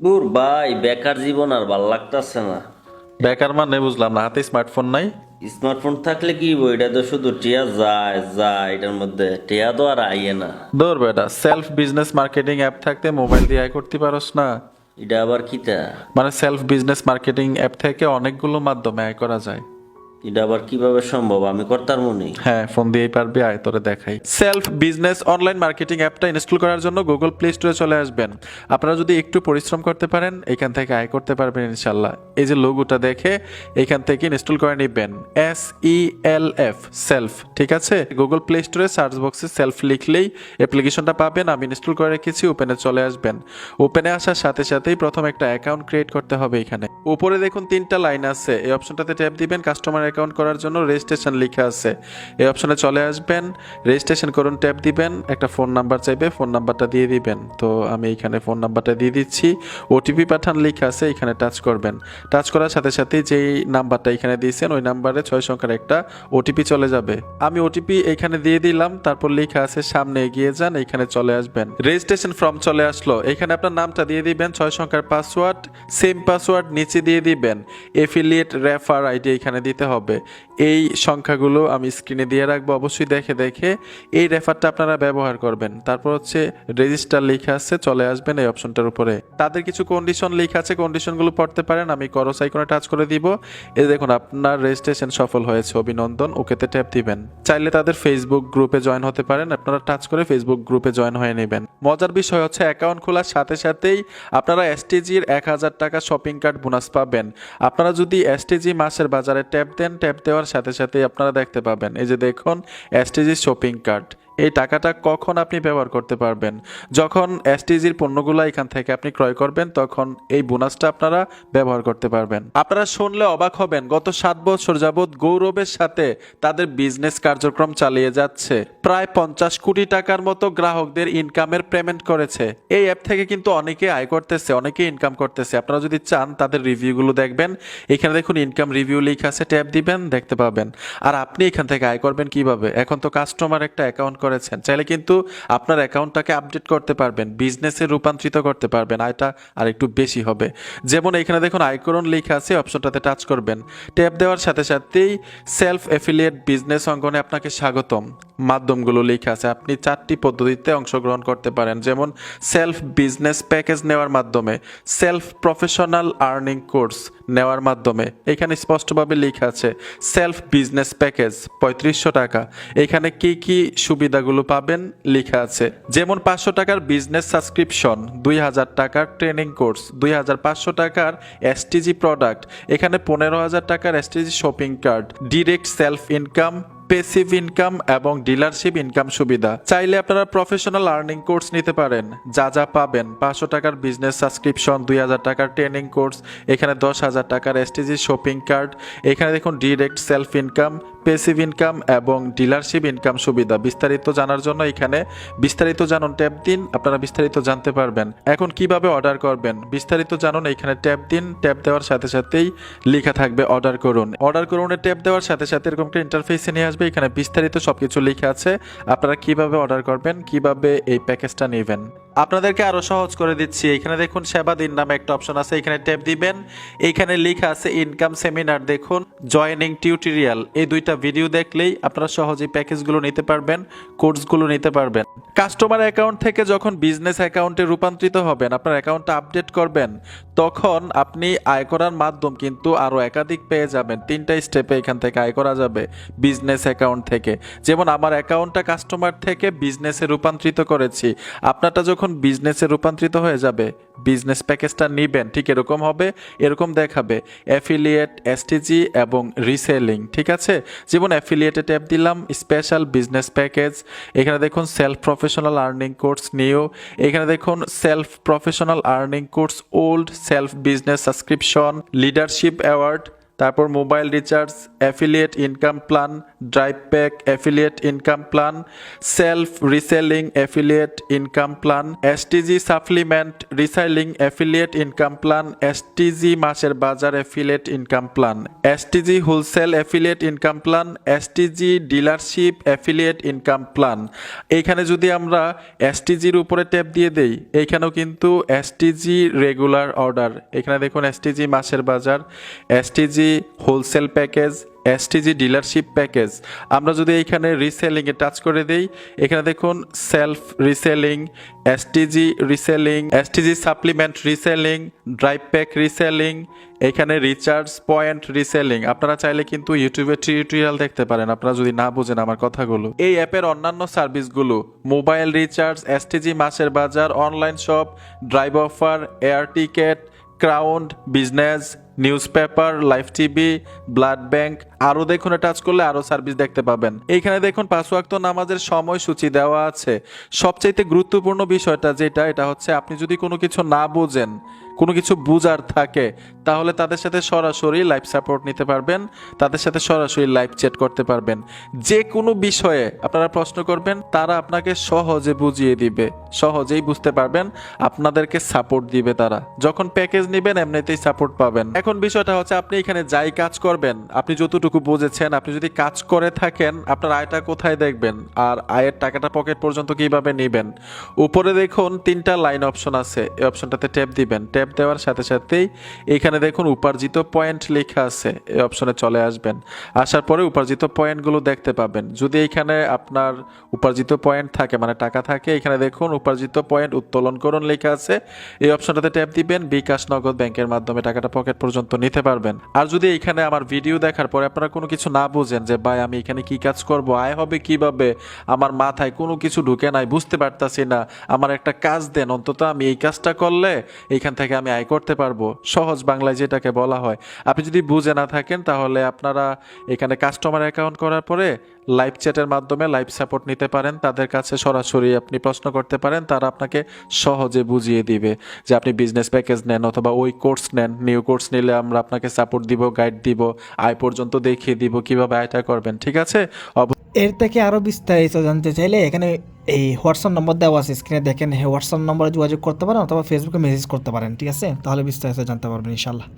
দূর ভাই বেকার জীবন আর ভালো লাগতেছে না। বেকার মানে বুঝলাম না হাতে স্মার্টফোন নাই? স্মার্টফোন থাকলে কি এটা তো শুধু টিয়া যায় যায় এটার মধ্যে টিয়া তো আর আইয়ে না। দূর বেটা সেলফ বিজনেস মার্কেটিং অ্যাপ থাকতে মোবাইল দিয়ে আয় করতে পারোস না। এটা আবার কিটা? মানে সেলফ বিজনেস মার্কেটিং অ্যাপ থেকে অনেকগুলো মাধ্যমে আয় করা যায়। এটা আবার কীভাবে সম্ভব? আমি করতার মনি। হ্যাঁ ফোন দিয়েই পারবি, আয়, তোরে দেখাই। সেলফ বিজনেস অনলাইন মার্কেটিং অ্যাপটা ইনস্টল করার জন্য গুগল প্লে স্টোরে চলে আসবেন। আপনারা যদি একটু পরিশ্রম করতে পারেন, এখান থেকে আয় করতে পারবেন ইনশাল্লাহ এই যে লোগোটা দেখে এখান থেকে ইনস্টল করে নেবেন। S E L F self ঠিক আছে? গুগল প্লে স্টোরে সার্চ বক্সে সেলফ লিখলেই অ্যাপ্লিকেশনটা পাবেন। আমি ইনস্টল করে রেখেছি ওপেনে চলে আসবেন। ওপেনে আসার সাথে সাথেই প্রথম একটা অ্যাকাউন্ট ক্রিয়েট করতে হবে এখানে। উপরে দেখুন তিনটা লাইন আছে। এই অপশনটাতে ট্যাপ দিবেন কাস্টমার অ্যাকাউন্ট করার জন্য রেজিস্ট্রেশন লেখা আছে। এই অপশনে চলে আসবেন রেজিস্ট্রেশন করুন ট্যাপ দিবেন, একটা ফোন নাম্বার চাইবে ফোন নাম্বারটা দিয়ে দিবেন। তো আমি এখানে ফোন নাম্বারটা দিয়ে দিচ্ছি ওটিপি পাঠান লেখা আছে, এখানে টাচ করবেন। টাচ করার সাথে সাথে যেই নাম্বারটা এখানে দিয়েছেন, ওই নাম্বারে ছয় সংখ্যার একটা ওটিপি চলে যাবে। আমি ওটিপি এখানে দিয়ে দিলাম, তারপর লেখা আছে, সামনে এগিয়ে যান, এখানে চলে আসবেন। রেজিস্ট্রেশন ফর্ম চলে আসলো, এখানে আপনার নামটা দিয়ে দিবেন, ছয় সংখ্যার পাসওয়ার্ড সেম পাসওয়ার্ড নিচে দিয়ে দিবেন। এফিলিয়েট রেফার আইডি এখানে দিতে হবে। এই সংখ্যাগুলো আমি স্ক্রিনে দিয়ে রাখব। অবশ্যই দেখে দেখে এই রেফারটা আপনারা ব্যবহার করবেন। তারপর হচ্ছে রেজিস্টার লেখা আছে, চলে আসবেন এই অপশনটার উপরে। তাদের কিছু কন্ডিশন লেখা আছে কন্ডিশনগুলো পড়তে পারেন। আমি করস আইকনে টাচ করে দিব। এই দেখুন, আপনার রেজিস্ট্রেশন সফল হয়েছে। অভিনন্দন, ওকেতে ট্যাপ দিবেন। চাইলে তাদের ফেসবুক গ্রুপে জয়েন হতে পারেন। আপনারা টাচ করে ফেসবুক গ্রুপে জয়েন হয়ে নেবেন। মজার বিষয় হচ্ছে অ্যাকাউন্ট খোলার সাথে, সাথেই আপনারা এসটিজির এক হাজার টাকা শপিং কার্ড বোনাস পাবেন। আপনারা যদি এসটিজি মাসের বাজারে ট্যাপ দেন ট্যাপ দেওয়ার সাথে সাথে আপনারা দেখতে পাবেন। এই যে দেখুন এসটিজি শপিং কার্ড এই টাকাটা কখন আপনি ব্যবহার করতে পারবেন? যখন এসটিজির পণ্যগুলো এখান থেকে আপনি ক্রয় করবেন, তখন এই বোনাসটা আপনারা ব্যবহার করতে পারবেন। আপনারা শুনলে অবাক হবেন, গত সাত বছর যাবৎ গৌরবের সাথে তাদের বিজনেস কার্যক্রম চালিয়ে যাচ্ছে। প্রায় পঞ্চাশ কোটি টাকার মতো গ্রাহকদের ইনকামের পেমেন্ট করেছে। এই অ্যাপ থেকে কিন্তু অনেকে আয় করতেছে, অনেকে ইনকাম করতেছে। আপনারা যদি চান তাদের রিভিউগুলো দেখবেন, এখানে দেখুন ইনকাম রিভিউ লেখা আছে ট্যাপ দিবেন, দেখতে পাবেন। আর আপনি এখান থেকে আয় করবেন কীভাবে? এখন তো কাস্টমার একটা অ্যাকাউন্ট করেছেন। চাইলে কিন্তু আপনার অ্যাকাউন্টটাকে আপডেট করতে পারবেন, বিজনেসে রূপান্তরিত করতে পারবেন আয়টা আর একটু বেশি হবে। যেমন এখানে দেখুন আয়করণ লেখা আছে, অপশনটাতে টাচ করবেন। ট্যাপ দেওয়ার সাথে সাথেই সেলফ এফিলিয়েট বিজনেস অঙ্গনে আপনাকে স্বাগতম মাধ্যমগুলো লেখা আছে। আপনি চারটি পদ্ধতিতে অংশগ্রহণ করতে পারেন, যেমন সেলফ বিজনেস প্যাকেজ নেওয়ার মাধ্যমে, সেলফ প্রফেশনাল আর্নিং কোর্স নেওয়ার মাধ্যমে। এখানে স্পষ্টভাবে লেখা আছে, সেলফ বিজনেস প্যাকেজ, পঁয়ত্রিশশো টাকা। এখানে কি কি সুবিধাগুলো পাবেন লেখা আছে, যেমন পাঁচশো টাকার বিজনেস সাবস্ক্রিপশন, দুই হাজার টাকার ট্রেনিং কোর্স, দুই হাজার পাঁচশো টাকার এসটিজি প্রোডাক্ট, এখানে পনেরো হাজার টাকার STG shopping card, direct self income passive income এবং ডিলারশিপ ইনকাম সুবিধা। চাইলে আপনারা প্রফেশনাল আর্নিং কোর্স নিতে পারেন। যা যা পাবেন, পাঁচশো টাকার বিজনেস সাবস্ক্রিপশন দুই হাজার টাকার ট্রেনিং কোর্স এখানে দশ হাজার টাকার এসটিজি শপিং কার্ড এখানে দেখুন direct self income passive income এবং ডিলারশিপ ইনকাম সুবিধা বিস্তারিত জানার জন্য এখানে বিস্তারিত জানুন, ট্যাপ দিন, আপনারা বিস্তারিত জানতে পারবেন। এখন কীভাবে অর্ডার করবেন? বিস্তারিত জানুন, এখানে ট্যাপ দিন, ট্যাপ দেওয়ার সাথে সাথেই লেখা থাকবে অর্ডার করুন। অর্ডার করুন, ট্যাপ দেওয়ার সাথে সাথে এরকম একটা ইন্টারফেসে নিয়ে আসবে, এখানে বিস্তারিত সবকিছু লেখা আছে। আপনারা কীভাবে অর্ডার করবেন, কীভাবে এই প্যাকেজটা নেবেন? আপনাদেরকে আরও সহজ করে দিচ্ছি। এখানে দেখুন সেবা দিন নামে একটা অপশন আছে, এখানে ট্যাপ দিবেন। এখানে লেখা আছে, ইনকাম সেমিনার দেখুন, জয়েনিং টিউটোরিয়াল এই দুইটা ভিডিও দেখলেই আপনারা সহজেই প্যাকেজগুলো নিতে পারবেন, কোর্সগুলো নিতে পারবেন। কাস্টমার অ্যাকাউন্ট থেকে যখন বিজনেস অ্যাকাউন্টে রূপান্তরিত হবেন, আপনার অ্যাকাউন্টটা আপডেট করবেন, তখন আপনি আয় করার মাধ্যম কিন্তু আরও একাধিক পেয়ে যাবেন। তিনটা স্টেপে এখান থেকে আয় করা যাবে বিজনেস অ্যাকাউন্ট থেকে। যেমন, আমার অ্যাকাউন্টটা কাস্টমার থেকে বিজনেসে রূপান্তরিত করেছি। আপনারটা যখন বিজনেসে রূপান্তরিত হয়ে যাবে বিজনেস প্যাকেজটা নিবেন, ঠিক এরকম হবে, এরকম দেখাবে অ্যাফিলিয়েট এসটিজি এবং রিসেলিং ঠিক আছে? যেমন অ্যাফিলিয়েটে ট্যাপ দিলাম স্পেশাল বিজনেস প্যাকেজ এখানে দেখুন self professional earning course new এখানে দেখুন self professional earning course old self business subscription leadership award তারপর mobile recharge affiliate income plan drive pack affiliate income plan self reselling affiliate income plan STG supplement reselling affiliate income plan STG মাসের বাজার affiliate income plan STG wholesale affiliate income plan STG dealership affiliate income plan এইখানে যদি আমরা এসটিজির উপরে tap দিয়ে দেই, এইখানেও কিন্তু এসটিজি রেগুলার অর্ডার এখানে দেখুন এসটিজি মাসের বাজার STG wholesale package STG dealership package আমরা যদি এইখানে রিসেলিংয়ে টাচ করে দেই, এখানে দেখুন self reselling STG reselling STG supplement reselling drive pack reselling এখানে রিচার্জ পয়েন্ট রিসেলিং আপনারা চাইলে কিন্তু ইউটিউবে টিউটোরিয়াল দেখতে পারেন, আপনারা যদি না বুঝেন আমার কথাগুলো। এই অ্যাপের অন্যান্য সার্ভিসগুলো মোবাইল রিচার্জ এসটিজি মাসের বাজার online shop drive offer air ticket crowd business newspaper live TV, blood bank, আরও দেখুন টাচ করলে আরও সার্ভিস দেখতে পাবেন। এইখানে দেখুন পাঁচ ওয়াক্ত নামাজের সময়সূচি দেওয়া আছে। সবচাইতে গুরুত্বপূর্ণ বিষয়টা যেটা, এটা হচ্ছে আপনি যদি কোনো কিছু না বোঝেন, কোনো কিছু বুঝার থাকে, তাহলে তাদের সাথে সরাসরি লাইভ সাপোর্ট নিতে পারবেন, তাদের সাথে সরাসরি লাইভ চ্যাট করতে পারবেন। যে কোনো বিষয়ে আপনারা প্রশ্ন করবেন, তারা আপনাকে সহজে বুঝিয়ে দিবে, সহজেই বুঝতে পারবেন, আপনাদেরকে সাপোর্ট দিবে তারা। যখন প্যাকেজ নেবেন, এমনিতেই সাপোর্ট পাবেন। এখন বিষয়টা হচ্ছে আপনি এখানে যাই কাজ করবেন, আপনি যতটুকু বুঝেছেন, আপনি যদি কাজ করে থাকেন, আপনার আয়টা কোথায় দেখবেন? আর আয়ের টাকাটা পকেট পর্যন্ত কীভাবে নেবেন? উপরে দেখুন তিনটা লাইন অপশন আছে, এই অপশনটাতে ট্যাপ দিবেন। ট্যাপ দেওয়ার সাথে সাথেই এখানে দেখুন উপার্জিত পয়েন্ট লেখা আছে, এই অপশনে চলে আসবেন। আসার পরে উপার্জিত পয়েন্টগুলো দেখতে পাবেন। যদি এখানে আপনার উপার্জিত পয়েন্ট থাকে মানে টাকা থাকে, এখানে দেখুন উপার্জিত পয়েন্ট উত্তোলন করুন লেখা আছে, এই অপশনটাতে ট্যাপ দিবেন, বিকাশ নগদ ব্যাংকের মাধ্যমে টাকাটা পকেট পর্যন্ত নিতে পারবেন। আর যদি এখানে আমার ভিডিও দেখার পরে আপনারা কোনো কিছু না বুঝেন যে, ভাই, আমি এখানে কি কাজ করব? আয় হবে কীভাবে? আমার মাথায় কোনো কিছু ঢুকে নাই, বুঝতে পারতাছি না। আমার একটা কাজ দেন, অন্তত আমি এই কাজটা করলে এইখান থেকে আমি আয় করতে পারব। সহজ বাংলায় যেটাকে বলা হয়। আপনি যদি বুঝে না থাকেন, তাহলে আপনারা এখানে কাস্টমার অ্যাকাউন্ট করার পরে লাইভ চ্যাটের মাধ্যমে লাইভ সাপোর্ট নিতে পারেন। তাদের কাছে সরাসরি আপনি প্রশ্ন করতে পারেন, তারা আপনাকে সহজে বুঝিয়ে দিবে যে, আপনি বিজনেস প্যাকেজ নেন অথবা ওই কোর্স নেন নিউ কোর্স নিলে আমরা আপনাকে সাপোর্ট দিব গাইড দিব, আয় পর্যন্ত দেখিয়ে দিব কীভাবে আয়টা করবেন, ঠিক আছে? এর থেকে আরও বিস্তারিত জানতে চাইলে এখানে এই হোয়াটসঅ্যাপ নম্বর দেওয়া আছে স্ক্রিনে দেখেন হোয়াটসঅ্যাপ নম্বরে যোগাযোগ করতে পারেন অথবা ফেসবুকে মেসেজ করতে পারেন, ঠিক আছে? তাহলে বিস্তারিত জানতে পারবেন ইনশাল্লাহ